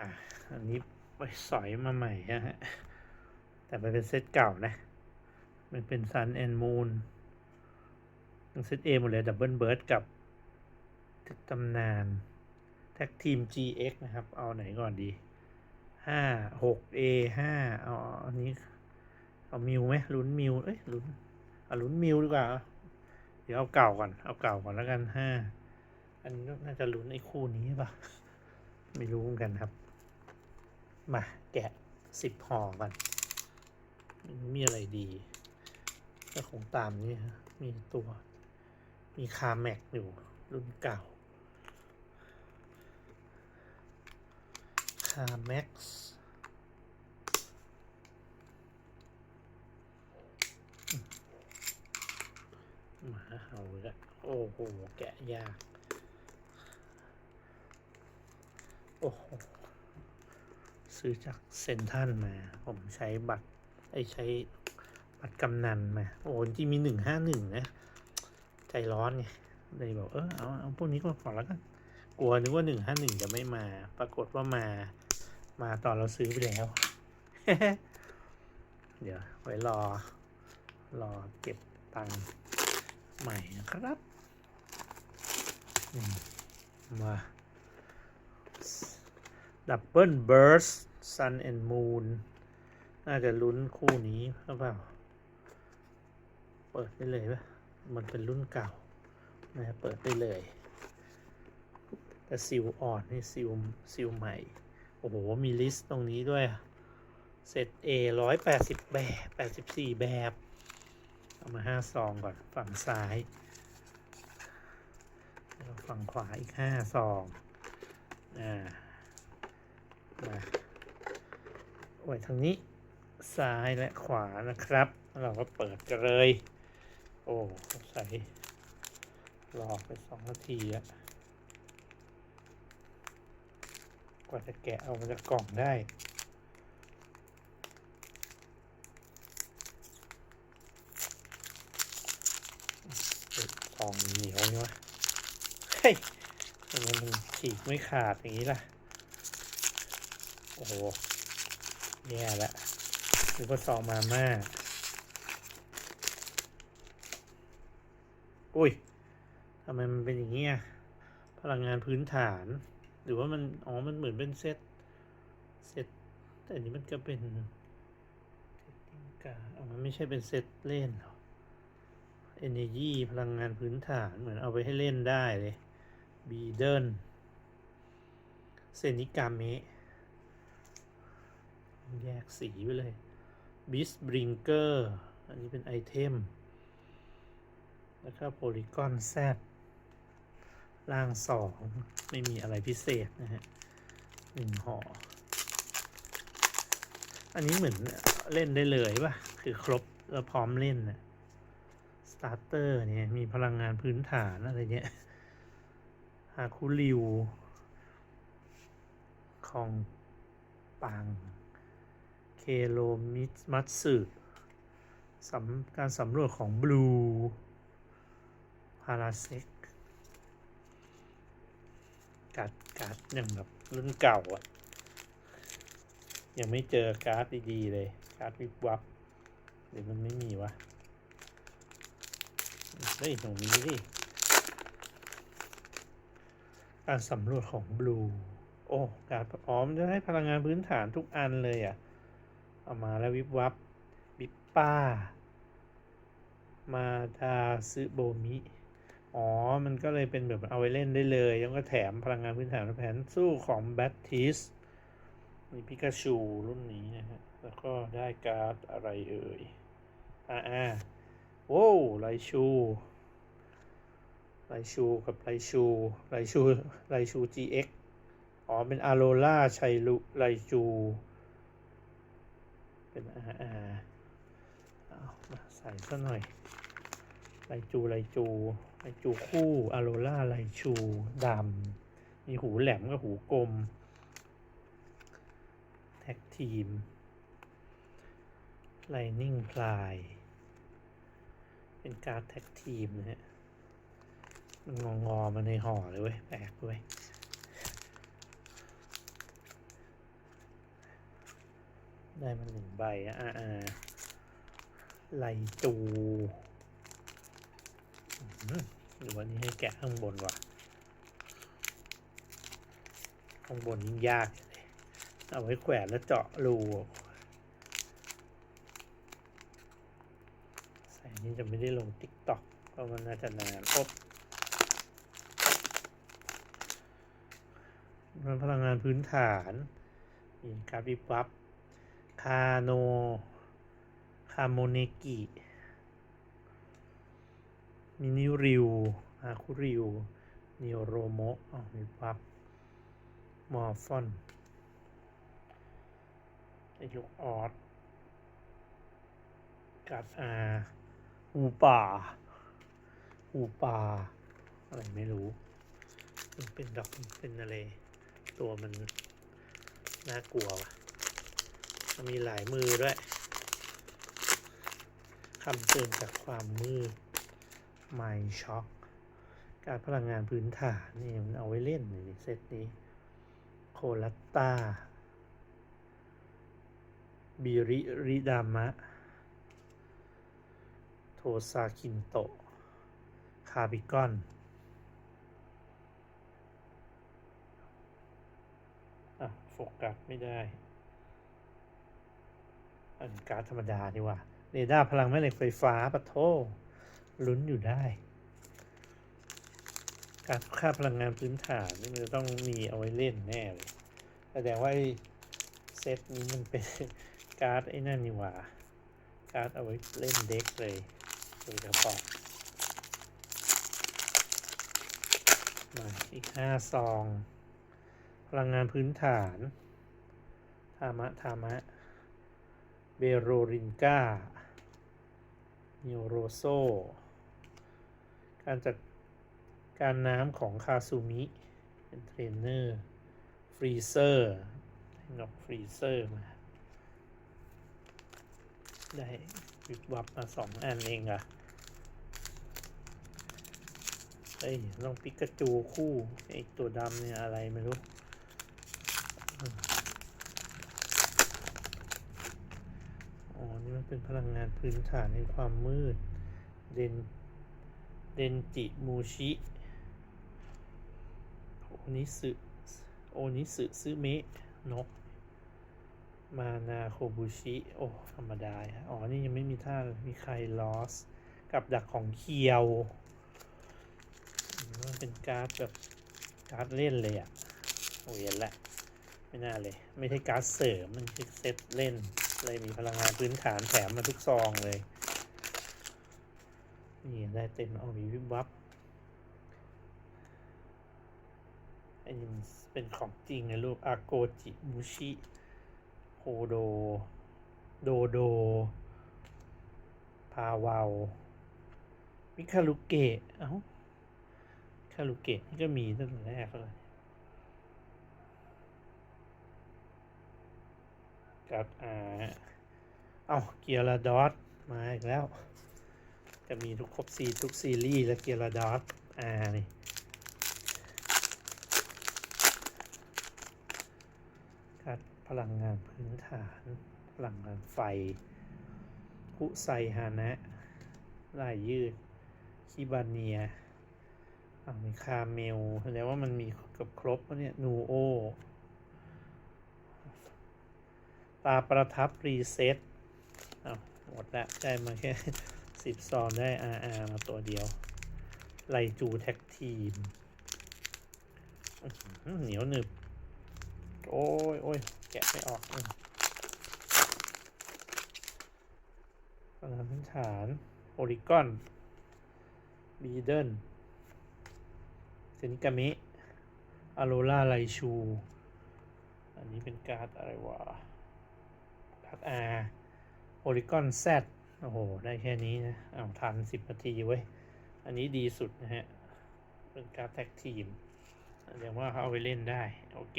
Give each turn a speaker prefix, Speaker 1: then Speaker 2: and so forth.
Speaker 1: อะอันนี้ไปสอยมาใหม่ฮะ แต่มันเป็นเซตเก่านะ มันเป็น Sun and Moon ทั้งเซต A หมดเลยดับเบิลเบิร์ดกับตำนานแท็กทีม GX นะครับ เอาไหนก่อนดีห้าหก A ห้าเอาอันนี้ เอามิวไหมลุ้นมิวเอ้ยลุ้นเอาลุ้นมิวดีกว่า เดี๋ยวเอาเก่าก่อน เอาเก่าก่อนแล้วกันห้าอันนี้น่าจะลุ้นไอ้คู่นี้ป่ะ ไม่รู้เหมือนกันครับ มาแกะสิบห่อกัน มีอะไรดี ก็คงตามนี้ฮะมีตัว มีคาแม็กอยู่ รุ่นเก่าคาแม็กซ์หมาเห่าเลยโอ้โห แกะยาก โอ้โห ซื้อจากเซนทันมา ผมใช้บัตรไอ้ใช้บัตรกำนันมา โอ้จริงมีหนึ่งห้าหนึ่งนะ ใจร้อนไงเลยบอกเออเอาเอาพวกนี้ก็ก่อแล้วกันกลัวนึกว่าหนึ่งห้าหนึ่งจะไม่มา ปรากฏว่ามา มาตอนเราซื้อไปแล้ว เดี๋ยวไว้รอ รอเก็บตังค์ใหม่นะครับมาดับเบิลเบิร์ส Sun and Moon น่าจะลุ้นคู่นี้หรือเปล่า เปิดได้เลยปะมันเป็นรุ่นเก่านะเปิดได้เลย แต่ซิลอ่อนนี่ซิลซิลใหม่ โอ้โห มีลิสต์ตรงนี้ด้วย เซต A ร้อยแปดสิบแบบแปดสิบสี่แบบ เอามาห้าซองก่อน ฝั่งซ้ายแล้วฝั่งขวาอีกห้าซอง อ่า มา ไว้ทางนี้ ซ้ายและขวานะครับ เราก็เปิดกันเลย โอ้ใส่รอไปสองนาทีอะกว่าจะแกะเอามาจากกล่องได้เฮ้ยซองเหนียวนี่วะเฮ้ยทำไมมันฉีกไม่ขาดอย่างนี้ล่ะ โอ้ โหแย่ละหรือว่าซองมาม่า อุ้ยทำไมมันเป็นอย่างนี้อะพลังงานพื้นฐาน หรือว่ามัน อ๋อ มันเหมือนเป็นเซต เซต แต่อันนี้มันก็เป็นเซตติ้งการอ๋อมันไม่ใช่เป็นเซตเล่นหรอ Energy พลังงานพื้นฐาน เหมือนเอาไปให้เล่นได้เลย บีเดิลเซนิกาเมะ แยกสีไปเลยบิสบริงเกอร์อันนี้เป็นไอเทม แล้วก็โพลีกอนแซดล่างสองไม่มีอะไรพิเศษนะฮะหนึ่งห่อ อันนี้เหมือนเล่นได้เลยป่ะ คือครบแล้วพร้อมเล่นนะสตาร์เตอร์เนี่ย มีพลังงานพื้นฐานอะไรเงี้ยฮาคุริวของปัง โลมิมัตสึสการสำรวจของบลูพาราเซกการ์ดการ์ดอย่างแบบรุ่นเก่าอะยังไม่เจอการ์ดดีๆเลย การ์ดวิบวับหรือมันไม่มีวะเฮ้ยตรงนี้ดิการสำรวจของบลูโอ้การ์ดอ๋อมจะให้พลังงานพื้นฐานทุกอันเลยอะ เอามาแล้ววิบวับบิปป้า มาดาซึโบมิ อ๋อ มันก็เลยเป็นแบบเอาไว้เล่นได้เลย แล้วก็แถมพลังงานพื้นฐานแผนสู้ของแบททิสมีพิกาชูรุ่นนี้นะฮะ แล้วก็ได้การ์ดอะไรเอ่ย อ่าอ่าโว้ไลชูไลชูกับไลชูไลชูไลชู GX อ๋อ เป็นอาโรล่าชัยลุไลจู เป็นอาอาเอามาใส่ซะหน่อยไลจูไลจูไลจูคู่อโรล่าไลชูดำมีหูแหลมกับหูกลม แท็กทีมไลนิ่งพลาย เป็นการแท็กทีมนะฮะมันงองอๆมาในห่อเลยเว้ยแปลกเว้ย ได้มาหนึ่งใบอะอ่าไลจูหรือว่านี่ให้แกะข้างบนวะข้างบนยิ่งยากเลยเอาไว้แขวนแล้วเจาะรูใส่นี่จะไม่ได้ลงติ๊กต็อกเพราะมันน่าจะนานอบมันพลังงานพื้นฐานมีกราฟวิบวับ คาโน คาโมเนกิ มินิริว อาคุริวนิโรโมะอ๋อวิบวับมอร์ฟอนอายุออสกัดอาอูป่า อูป่า อะไรไม่รู้ มันเป็นดอกเป็นอะไร ตัวมันน่ากลัวว่ะ มีหลายมือด้วยคำเตือนจากความมืดไมช็อกการพลังงานพื้นฐานนี่มันเอาไว้เล่นนี่เซตนี้ โคลัตตาบิริริดามะ โทซาคินโตคาบิกอน อะ โฟกัสไม่ได้ อันการธรรมดานี่ว่าเรดาร์พลังแม่เหล็กไฟฟ้าปะโทลุ้นอยู่ได้ การค่าพลังงานพื้นฐานนี่มันจะต้องมีเอาไว้เล่นแน่เลยแสดงว่าไอ้เซตนี้มันเป็นการ์ดไอ้นั่นนี่หว่าการ์ดเอาไว้เล่นเด็กเลยโดยเฉพาะมาอีกห้าซอง พลังงานพื้นฐานธามะธามะ เบโรรินกานิโรโซ การจัดการน้ำของคาซูมิ เป็นเทรนเนอร์ ฟรีเซอร์นกฟรีเซอร์มา ได้วิบวับมาสองอันเองอะเอ้ยลองปิกาจูคู่ไอตัวดำเนี่ยอะไรไม่รู้ อ๋อ นี่มัน เป็นพลังงานพื้นฐานในความมืด เดน เดนจิมูชิ โอนิสึโอนิสึซึเมะนก มานาโคบุชิ โอ้ ธรรมดา อ๋อ นี่ยังไม่มีท่าเลยมีใครลอส กับดักของเคียว มันเป็นการ์ดแบบการ์ดเล่นเลยอะ่ะโอ้ยเห็นละ ไม่น่าเลย ไม่ใช่การ์ดเสริม มันคือเซตเล่น เลยมีพลังงานพื้นฐานแถมมาทุกซองเลย นี่ได้เต็มเอามีวิบวับอันนี้เป็นของจริงนะลูกอาโกจิมุชิโฮโด โดโด พาวาว มิคารุเกะ เอ้า มิคารุเกะนี่ก็มีตั้งแต่แรกเลย กับอ่าเอ้าเกียร์ดอสมาอีกแล้ว จะมีทุกครบซีทุกซีรีส์และเกียร์ดอสอ่านี่การพลังงานพื้นฐาน พลังงานไฟคุไซฮานะลายยืดคิบาเนียอ่ามีคาเมลแสดงว่ามันมีเกับครบวเนี่ยนูโอ ตาประทับรีเซ็ตอ้าวหมดละได้มาแค่สิบซองได้อาอามาตัวเดียว ไลจูแท็กทีม เหนียวหนึบ โอ้ยโอ้ยแกะไม่ออกพลังพื้นฐาน โอริกอนบีเดิลเซนิกามิอโรล่าไลชู อันนี้เป็นการ์ดอะไรวะ การ์ดอาโอริกอนแซดโอ้โห ได้แค่นี้นะอ้าวทันสิบนาทีเว้ย อันนี้ดีสุดนะฮะ เป็นการแท็กทีมแสดงว่าเขาเอาไปเล่นได้ โอเค